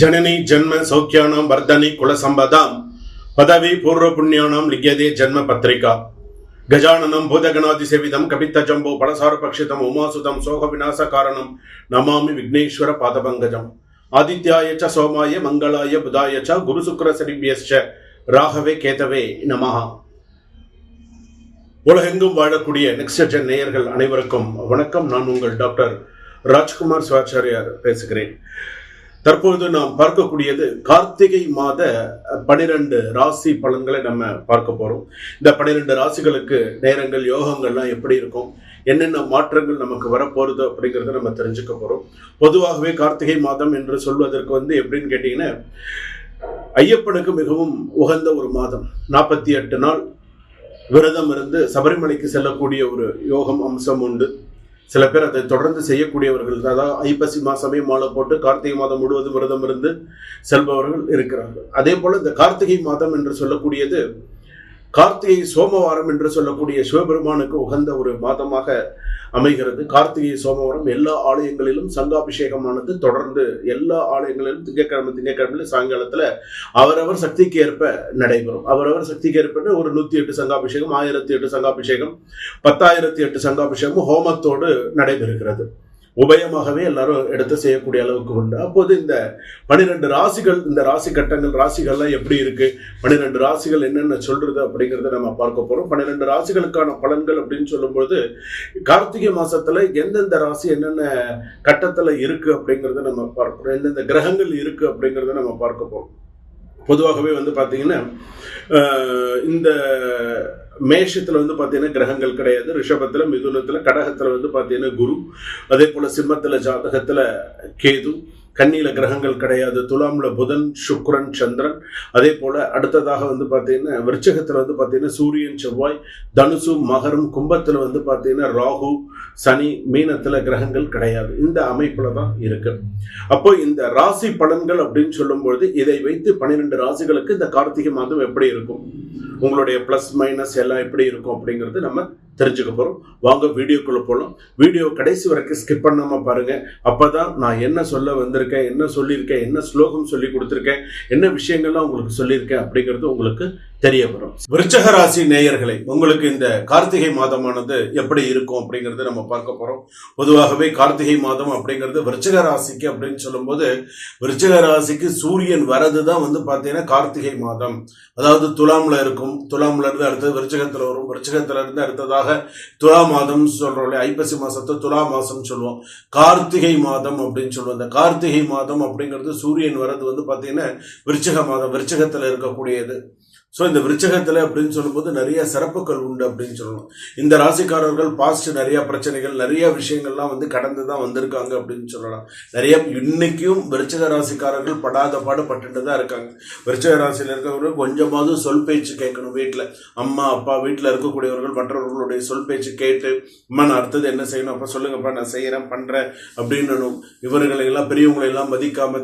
ஜனனி ஜென்ம சௌக்கியானாம் வர்தனி குலசம்பதாம் பதவி பூர்வ புண்ணியானாம் லிங்கியதே ஜன்ம பத்திரிகா கஜானனம் பூதகணாதி சேவிதம் கபித்த ஜம்போ பலசார பக்ஷிதம் உமாசுதம் சோக விநாச காரணம் நமாமி விக்னேஸ்வர பாதபங்கஜம் ஆதித்யாய ச சோமாய மங்களாய புதாய ச குரு சுக்கர சரிபியஸ்ச ராகவே கேதவே நமஹா உலகெங்கும் வாழக்கூடிய நெக்ஸ்ட் ஜென் நேயர்கள் அனைவருக்கும் வணக்கம். நான் உங்கள் டாக்டர் ராஜ்குமார் சிவாச்சாரியார் பேசுகிறேன். தற்பொழுது நாம் பார்க்கக்கூடியது கார்த்திகை மாத பனிரெண்டு ராசி பலன்களை நம்ம பார்க்க போறோம். இந்த பனிரெண்டு ராசிகளுக்கு நேரங்கள் யோகங்கள்லாம் எப்படி இருக்கும்? என்னென்ன மாற்றங்கள் நமக்கு வரப்போறது அப்படிங்கிறத நம்ம தெரிஞ்சுக்க போறோம். பொதுவாகவே கார்த்திகை மாதம் என்று சொல்வதற்கு வந்து எப்படின்னு கேட்டீங்கன்னா ஐயப்பனுக்கு மிகவும் உகந்த ஒரு மாதம். நாற்பத்தி எட்டு நாள் விரதம் இருந்து சபரிமலைக்கு செல்லக்கூடிய ஒரு யோகம் அம்சம் உண்டு. சில பேர் அதை தொடர்ந்து செய்யக்கூடியவர்கள் அதாவது ஐப்பசி மாசமே மாலை போட்டு கார்த்திகை மாதம் முழுவதும் விரதம் இருந்து செல்பவர்கள் இருக்கிறார்கள். அதே போல் இந்த கார்த்திகை மாதம் என்று சொல்லக்கூடியது கார்த்திகை சோமவாரம் என்று சொல்லக்கூடிய சிவபெருமானுக்கு உகந்த ஒரு மாதமாக அமைகிறது. கார்த்திகை சோமவாரம் எல்லா ஆலயங்களிலும் சங்காபிஷேகமானது தொடர்ந்து எல்லா ஆலயங்களிலும் திங்கக்கிழமை திங்கக்கிழமையில சாயங்காலத்தில் அவரவர் சக்திக்கு ஏற்ப நடைபெறும். அவரவர் சக்திக்கு ஏற்ப ஒரு நூத்தி எட்டு சங்காபிஷேகம் ஆயிரத்தி எட்டு சங்காபிஷேகம் பத்தாயிரத்தி எட்டு சங்காபிஷேகம் ஹோமத்தோடு நடைபெறுகிறது. உபயமாகவே எல்லாரும் எடுத்து செய்யக்கூடிய அளவுக்கு உண்டு. அப்போது இந்த பனிரெண்டு ராசிகள் இந்த ராசி கட்டங்கள் ராசிகள்லாம் எப்படி இருக்கு? பன்னிரெண்டு ராசிகள் என்னென்ன சொல்றது அப்படிங்கிறத நம்ம பார்க்க போறோம். பன்னிரெண்டு ராசிகளுக்கான பலன்கள் அப்படின்னு சொல்லும்போது கார்த்திகை மாசத்துல எந்தெந்த ராசி என்னென்ன கட்டத்துல இருக்கு அப்படிங்கிறத நம்ம பார்க்கிறோம் எந்தெந்த கிரகங்கள் இருக்கு அப்படிங்கிறத நம்ம பார்க்க போறோம். பொதுவாகவே வந்து பார்த்தீங்கன்னா இந்த மேஷத்தில் வந்து பார்த்தீங்கன்னா கிரகங்கள் கிடையாது. ரிஷபத்தில் மிதுனத்தில் கடகத்தில் வந்து பார்த்தீங்கன்னா குரு. அதே போல் சிம்மத்தில் ஜாதகத்தில் கேது. கன்னியில கிரகங்கள் கிடையாது. துலாம்ல புதன் சுக்ரன் சந்திரன். அதே போல அடுத்ததாக வந்து பார்த்தீங்கன்னா விருச்சகத்தில் வந்து பார்த்தீங்கன்னா சூரியன் செவ்வாய் தனுசு மகரம் கும்பத்தில் வந்து பார்த்தீங்கன்னா ராகு சனி மீனத்துல கிரகங்கள் கிடையாது. இந்த அமைப்புல தான் இருக்கு. அப்போ இந்த ராசி பலன்கள் அப்படின்னு சொல்லும்பொழுது இதை வைத்து பன்னிரெண்டு ராசிகளுக்கு இந்த கார்த்திகை மாதம் எப்படி இருக்கும்? உங்களுடைய ப்ளஸ் மைனஸ் எல்லாம் எப்படி இருக்கும் அப்படிங்கிறது நம்ம தெரிஞ்சுக்க போறோம். வாங்க வீடியோக்குள்ள போகலாம் வீடியோ கடைசி வரைக்கும் ஸ்கிப் பண்ணாம பாருங்க. அப்பதான் நான் என்ன சொல்ல வந்திருக்கேன் என்ன சொல்லியிருக்கேன் என்ன ஸ்லோகம் சொல்லி கொடுத்துருக்கேன் என்ன விஷயங்கள்லாம் உங்களுக்கு சொல்லியிருக்கேன் அப்படிங்கிறது உங்களுக்கு தெரிய வரும் விருச்சக ராசி நேயர்களை உங்களுக்கு இந்த கார்த்திகை மாதமானது எப்படி இருக்கும் அப்படிங்கறத நம்ம பார்க்க போறோம். பொதுவாகவே கார்த்திகை மாதம் அப்படிங்கிறது விருச்சக ராசிக்கு அப்படின்னு சொல்லும்போது விருச்சக ராசிக்கு சூரியன் வரது தான் வந்து பார்த்தீங்கன்னா கார்த்திகை மாதம். அதாவது துலாம்ல இருக்கும் துலாம்ல இருந்து அடுத்தது விருச்சகத்துல வரும் விருச்சகத்துல இருந்து அடுத்ததாக துலா மாதம் சொல்றோம் இல்லையா? ஐப்பசி மாசத்தை துலா மாசம் சொல்லுவோம். கார்த்திகை மாதம் அப்படின்னு சொல்லுவோம். இந்த கார்த்திகை மாதம் அப்படிங்கிறது சூரியன் வரது வந்து பார்த்தீங்கன்னா விருச்சக மாதம் விருச்சகத்துல இருக்கக்கூடியது. ஸோ இந்த விருச்சகத்தில் அப்படின்னு சொல்லும்போது நிறைய சிறப்புகள் உண்டு அப்படின்னு சொல்லணும். இந்த ராசிக்காரர்கள் பாஸ்ட் நிறைய பிரச்சனைகள் நிறைய விஷயங்கள்லாம் வந்து கடந்து தான் வந்திருக்காங்க அப்படின்னு சொல்லலாம். நிறைய இன்னைக்கும் விருச்சக ராசிக்காரர்கள் படாத பாடு பட்டுட்டு தான் இருக்காங்க. விருச்சக ராசியில் இருக்கிறவர்கள் கொஞ்சமாவது சொல் பேச்சு கேட்கணும் வீட்டில் அம்மா அப்பா வீட்டில் இருக்கக்கூடியவர்கள் மற்றவர்களுடைய சொல் பேச்சு கேட்டு அம்மா நான் அடுத்தது என்ன செய்யணும்? அப்போ சொல்லுங்கப்பா நான் செய்கிறேன் பண்ணுறேன் அப்படின்னு இவர்களை எல்லாம் பெரியவங்களை எல்லாம்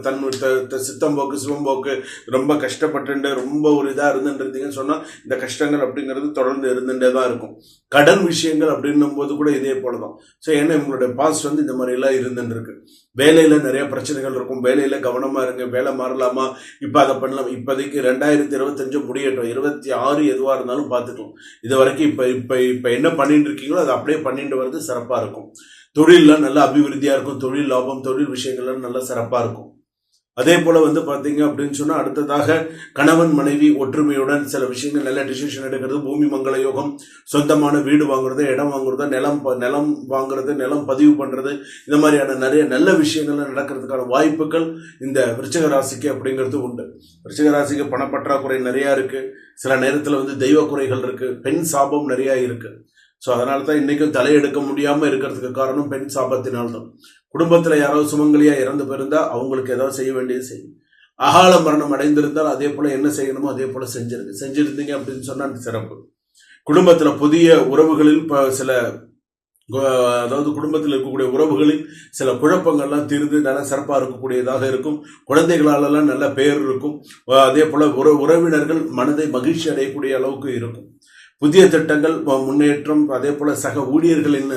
தன் சித்தம்போக்கு சிவம்போக்கு ரொம்ப கஷ்டப்பட்டு ரொம்ப ஒரு இதாக இருந்துருந்தீங்கன்னு சொன்னால் இந்த கஷ்டங்கள் அப்படிங்கிறது தொடர்ந்து இருந்துகிட்டே தான் இருக்கும். கடன் விஷயங்கள் அப்படின்னும் போது கூட இதே போல தான் ஸோ ஏன்னா உங்களுடைய பாஸ்ட் வந்து இந்த மாதிரிலாம் இருந்துருக்கு வேலையில் இருக்கு நிறைய பிரச்சனைகள் இருக்கும். வேலையில் கவனமாக இருங்க வேலை மாறலாமா? இப்போ அதை பண்ணலாம். இப்போதைக்கு ரெண்டாயிரத்தி இருபத்தஞ்சு முடியட்டும். இருபத்தி ஆறு எதுவாக இருந்தாலும் பார்த்துக்கலாம். இது வரைக்கும் இப்போ இப்போ இப்போ என்ன பண்ணிட்டு இருக்கீங்களோ அதை அப்படியே பண்ணிட்டு வர்றது சிறப்பாக இருக்கும். தொழிலெலாம் நல்லா அபிவிருத்தியாக இருக்கும். தொழில் லாபம் தொழில் விஷயங்கள்லாம் நல்லா சிறப்பாக இருக்கும். அதே போல வந்து பாத்தீங்க அப்படின்னு சொன்னா அடுத்ததாக கணவன் மனைவி ஒற்றுமையுடன் சில விஷயங்கள் நல்ல டிசிஷன் எடுக்கிறது பூமி மங்கள யோகம் சொந்தமான வீடு வாங்குறது இடம் வாங்குறது நிலம் நிலம் வாங்குறது நிலம் பதிவு பண்றது இந்த மாதிரியான நிறைய நல்ல விஷயங்கள்லாம் நடக்கிறதுக்கான வாய்ப்புகள் இந்த விருச்சிக ராசிக்கு அப்படிங்கிறது உண்டு. விருச்சிக ராசிக்கு பணப்பற்றாக்குறை நிறைய இருக்கு. சில நேரத்தில் வந்து தெய்வ குறைகள் இருக்கு. பெண் சாபம் நிறைய இருக்கு. ஸோ அதனால தான் இன்னைக்கும் தலையெடுக்க முடியாமல் இருக்கிறதுக்கு காரணம் பெண் சாபத்தினால்தான். குடும்பத்தில் யாராவது சுமங்கலியா இறந்து போயிருந்தா அவங்களுக்கு ஏதாவது செய்ய வேண்டியது செய்யும் அகால மரணம் அடைந்திருந்தால் அதே போல என்ன செய்யணுமோ அதே போல செஞ்சிருங்க. செஞ்சிருந்தீங்க அப்படின்னு சொன்னா சிறப்பு. குடும்பத்துல புதிய உறவுகளில் சில அதாவது குடும்பத்தில் இருக்கக்கூடிய உறவுகளில் சில குழப்பங்கள்லாம் தீர்ந்து நல்ல சிறப்பாக இருக்கக்கூடியதாக இருக்கும். குழந்தைகளாலெல்லாம் நல்ல பெயர் இருக்கும். அதே போல உற உறவினர்கள் மனதை மகிழ்ச்சி அடையக்கூடிய அளவுக்கு இருக்கும். புதிய திட்டங்கள் முன்னேற்றம் அதே போல் சக ஊழியர்களின்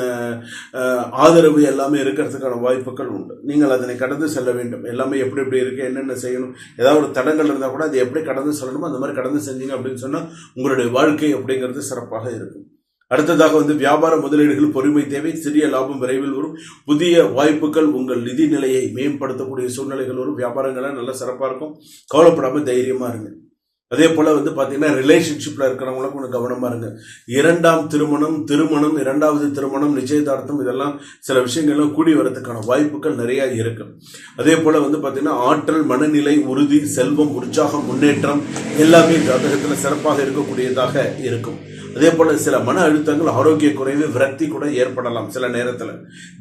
ஆதரவு எல்லாமே இருக்கிறதுக்கான வாய்ப்புகள் உண்டு. நீங்கள் அதனை கடந்து செல்ல வேண்டும். எல்லாமே எப்படி எப்படி இருக்கு என்னென்ன செய்யணும் ஏதாவது ஒரு தடங்கள் இருந்தால் கூட அதை எப்படி கடந்து செல்லணுமோ அந்த மாதிரி கடந்து செஞ்சீங்க அப்படின்னு சொன்னால் உங்களுடைய வாழ்க்கை அப்படிங்கிறது சிறப்பாக இருக்கும். அடுத்ததாக வந்து வியாபார முதலீடுகள் பொறுமை தேவை சிறிய லாபம் விரைவில் வரும். புதிய வாய்ப்புகள் உங்கள் நிதி நிலையை மேம்படுத்தக்கூடிய சூழ்நிலைகள் வரும். வியாபாரங்கள்லாம் நல்லா சிறப்பாக இருக்கும். கவலைப்படாமல் தைரியமாக இருங்க. அதே போல் வந்து பார்த்தீங்கன்னா ரிலேஷன்ஷிப்பில் இருக்கிறவங்களும் கொஞ்சம் கவனமாக இருங்க. இரண்டாம் திருமணம் திருமணம் இரண்டாவது திருமணம் நிச்சயதார்த்தம் இதெல்லாம் சில விஷயங்கள்லாம் கூடி வரதுக்கான வாய்ப்புகள் நிறையா இருக்கு. அதே போல் வந்து பார்த்தீங்கன்னா ஆற்றல் மனநிலை உறுதி செல்வம் உற்சாகம் முன்னேற்றம் எல்லாமே ஜாதகத்தில் சிறப்பாக இருக்கக்கூடியதாக இருக்கும். அதே போல் சில மன அழுத்தங்கள் ஆரோக்கிய குறைவு விரக்தி கூட ஏற்படலாம் சில நேரத்தில்.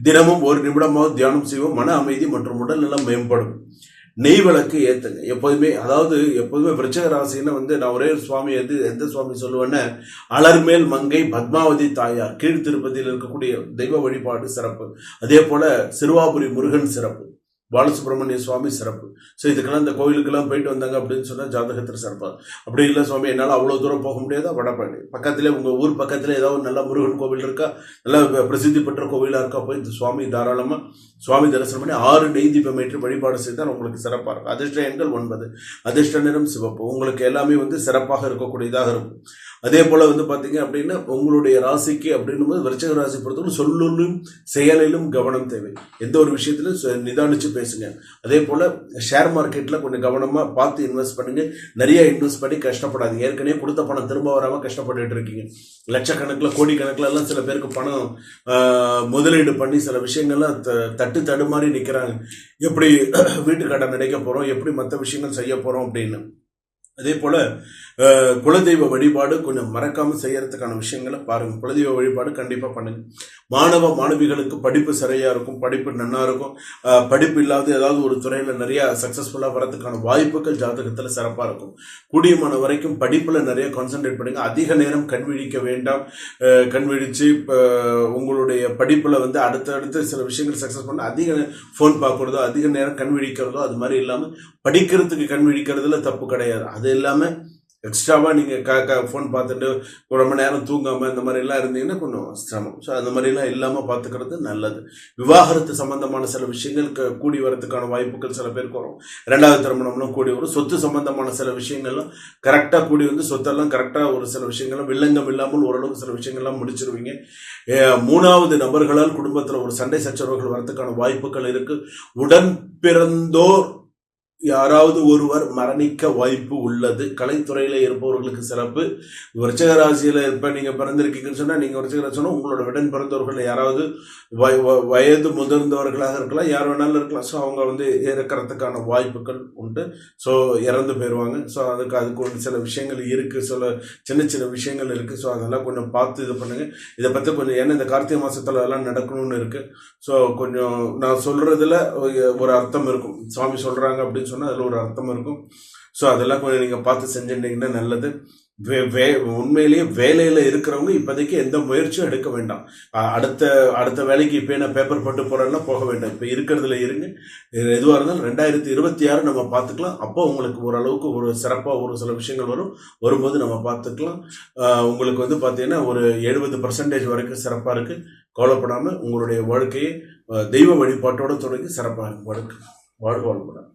தினமும் ஒரு நிமிடமாவது தியானம் செய்வோம். மன அமைதி மற்றும் உடல்நலம் மேம்படும். நெய் விளக்கு ஏற்றுங்க எப்போதுமே அதாவது எப்போதுமே விருச்சக ராசின்னு வந்து நான் ஒரே ஒரு சுவாமி எது எந்த சுவாமி சொல்லுவேன்னா அலர்மேல் மங்கை பத்மாவதி தாயார். கீழ் திருப்பதியில் இருக்கக்கூடிய தெய்வ வழிபாடு சிறப்பு. அதே போல சிறுவாபுரி முருகன் சிறப்பு. பாலசுப்ரமணிய சுவாமி சிறப்பு. ஸோ இதுக்கெல்லாம் இந்த கோயிலுக்கெல்லாம் போயிட்டு வந்தாங்க அப்படின்னு சொன்னால் ஜாதகத்தில் சிறப்பாக அப்படி இல்லை சுவாமி என்னால் அவ்வளோ தூரம் போக முடியாதா? வடபழனி பக்கத்திலே உங்கள் ஊர் பக்கத்தில் ஏதாவது ஒரு நல்ல முருகன் கோவில் இருக்கா? நல்ல பிரசித்தி பெற்ற கோவிலாக இருக்கா? போய் இந்த சுவாமி தாராளமாக சுவாமி தரிசனம் பண்ணி ஆறு நெய் தீபம் ஏற்றி வழிபாடு செய்தால் உங்களுக்கு சிறப்பாக இருக்கும். அதிர்ஷ்ட எண்கள் ஒன்பது. அதிர்ஷ்ட நிறம் சிவப்பு. உங்களுக்கு எல்லாமே வந்து சிறப்பாக இருக்கக்கூடியதாக இருக்கும். அதே போல் வந்து பார்த்தீங்க அப்படின்னா உங்களுடைய ராசிக்கு அப்படின்னும் போது விருச்சக ராசி பொறுத்தவரை சொல்லிலும் செயலிலும் கவனம் தேவை. எந்த ஒரு விஷயத்திலும் ச- நிதானிச்சு பேசுங்க. அதே போல் ஷேர் மார்க்கெட்டில் கொஞ்சம் கவனமாக பார்த்து இன்வெஸ்ட் பண்ணுங்க. நிறைய இன்வெஸ்ட் பண்ணி கஷ்டப்படாதீங்க. ஏற்கனவே கொடுத்த பணம் திரும்ப வராமல் கஷ்டப்பட்டுட்டு இருக்கீங்க. லட்சக்கணக்கில் கோடி கணக்கில் எல்லாம் சில பேருக்கு பணம் முதலீடு பண்ணி சில விஷயங்கள்லாம் த- தட்டு தடுமாறி நிற்கிறாங்க எப்படி வீட்டு கடன் நினைக்க போகிறோம் எப்படி மற்ற விஷயங்கள் செய்ய போகிறோம் அப்படின்னு. அதே போல் குலதெய்வ வழிபாடு கொஞ்சம் மறக்காமல் செய்யறதுக்கான விஷயங்களை பாருங்கள் குலதெய்வ வழிபாடு கண்டிப்பாக பண்ணுங்கள் மாணவ மாணவிகளுக்கு படிப்பு சரியாக இருக்கும் படிப்பு நன்னா இருக்கும். படிப்பு இல்லாத ஏதாவது ஒரு துறையில் நிறையா சக்ஸஸ்ஃபுல்லாக வரதுக்கான வாய்ப்புகள் ஜாதகத்தில் சிறப்பாக இருக்கும். கூடியமான வரைக்கும் படிப்பில் நிறைய கான்சென்ட்ரேட் பண்ணுங்கள் அதிக நேரம் கண் விழிக்க வேண்டாம். கண்விழித்து கண் இப்போ உங்களுடைய படிப்பில் வந்து அடுத்தடுத்து சில விஷயங்கள் சக்ஸஸ் பண்ண அதிக ஃபோன் பார்க்குறதோ அதிக நேரம் கண் விழிக்கிறதோ அது மாதிரி இல்லாமல் படிக்கிறதுக்கு கண்விழிக்கிறதுல தப்பு கிடையாது. அது இல்லாமல் எக்ஸ்ட்ராவாக நீங்கள் க கா ஃபோன் பார்த்துட்டு ரொம்ப நேரம் தூங்காமல் இந்த மாதிரிலாம் இருந்தீங்கன்னா கொஞ்சம் சிரமம். ஸோ அந்த மாதிரிலாம் இல்லாமல் பார்த்துக்கிறது நல்லது. விவாகரத்து சம்பந்தமான சில விஷயங்கள் க- கூடி வரதுக்கான வாய்ப்புகள் சில பேருக்கு வரும். ரெண்டாவது திருமணம்லாம் கூடி வரும். சொத்து சம்பந்தமான சில விஷயங்கள்லாம் கரெக்டாக கூடி வந்து சொத்தெல்லாம் கரெக்டாக ஒரு சில விஷயங்கள்லாம் வில்லங்கம் இல்லாமல் ஓரளவுக்கு சில விஷயங்கள்லாம் முடிச்சிருவீங்க. மூணாவது நபர்களால் குடும்பத்தில் ஒரு சண்டை சச்சரவுகள் வரதுக்கான வாய்ப்புகள் இருக்குது உடன் பிறந்தோர் யாராவது ஒருவர் மரணிக்க வாய்ப்பு உள்ளது. கலைத்துறையில் இருப்பவர்களுக்கு சிறப்பு. விருச்சக ராசியில் இருப்ப நீங்கள் பிறந்திருக்கீங்கன்னு சொன்னால் நீங்கள் விருச்சக ராசி உங்களோட உடன் பிறந்தவர்கள் யாராவது வய- வயது முதிர்ந்தவர்களாக இருக்கலாம். யார் வேணாலும் இருக்கலாம். ஸோ அவங்க வந்து இறக்கிறதுக்கான வாய்ப்புகள் உண்டு. ஸோ இறந்து போயிடுவாங்க ஸோ அதுக்கு அதுக்கு ஒரு சில விஷயங்கள் இருக்குது சில சின்ன சின்ன விஷயங்கள் இருக்குது ஸோ அதெல்லாம் கொஞ்சம் பார்த்து இது பண்ணுங்கள் இதை பற்றி கொஞ்சம் ஏன்னா இந்த கார்த்திகை மாதத்தில் அதெல்லாம் நடக்கணும்னு இருக்குது ஸோ கொஞ்சம் நான் சொல்கிறதுல ஒரு- அர்த்தம் இருக்கும். சுவாமி சொல்கிறாங்க அப்படின்னு சொன்னால் அதில் ஒரு அர்த்தம் இருக்கும். ஸோ அதெல்லாம் கொஞ்சம் நீங்கள் பார்த்து செஞ்சுட்டீங்கன்னா நல்லது. வே வே உண்மையிலேயே வேலையில் இருக்கிறவங்க இப்போதைக்கு எந்த முயற்சியும் எடுக்க வேண்டாம். அடுத்த அடுத்த வேலைக்கு இப்போ என்ன பேப்பர் போட்டு போகிறேன்னா போக வேண்டாம். இப்போ இருக்கிறதுல இருங்க. எதுவாக இருந்தாலும் ரெண்டாயிரத்தி இருபத்தி ஆறு நம்ம பார்த்துக்கலாம். அப்போ உங்களுக்கு ஓரளவுக்கு ஒரு சிறப்பாக ஒரு சில விஷயங்கள் வரும். வரும்போது நம்ம பார்த்துக்கலாம். உங்களுக்கு வந்து பார்த்தீங்கன்னா ஒரு எழுபது பர்சன்டேஜ் வரைக்கும் சிறப்பாக இருக்குது கவலைப்படாமல் உங்களுடைய வாழ்க்கையை தெய்வ வழிபாட்டோட தொடங்கி சிறப்பாக வாழ்க்கை வாழ்க.